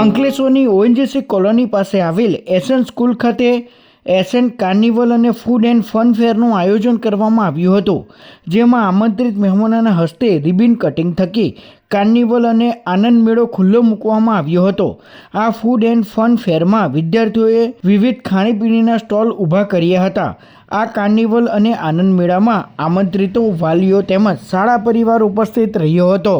અંકલેશ્વરની ONGC colony પાસે આવેલ એસન school ખાતે એસએન કાર્નિવલ અને ફૂડ એન્ડ ફન ફેરનું આયોજન કરવામાં આવ્યું હતું, જેમાં આમંત્રિત મહેમાનોના હસ્તે રિબિન કટિંગ થકી કાર્નિવલ અને આનંદ મેળો ખુલ્લો મૂકવામાં આવ્યો હતો. આ ફૂડ એન્ડ ફન ફેરમાં વિદ્યાર્થીઓએ વિવિધ ખાણીપીણીના સ્ટોલ ઊભા કર્યા હતા. આ કાર્નિવલ અને આનંદ મેળામાં આમંત્રિતો, વાલીઓ તેમજ શાળા પરિવાર ઉપસ્થિત રહ્યો હતો.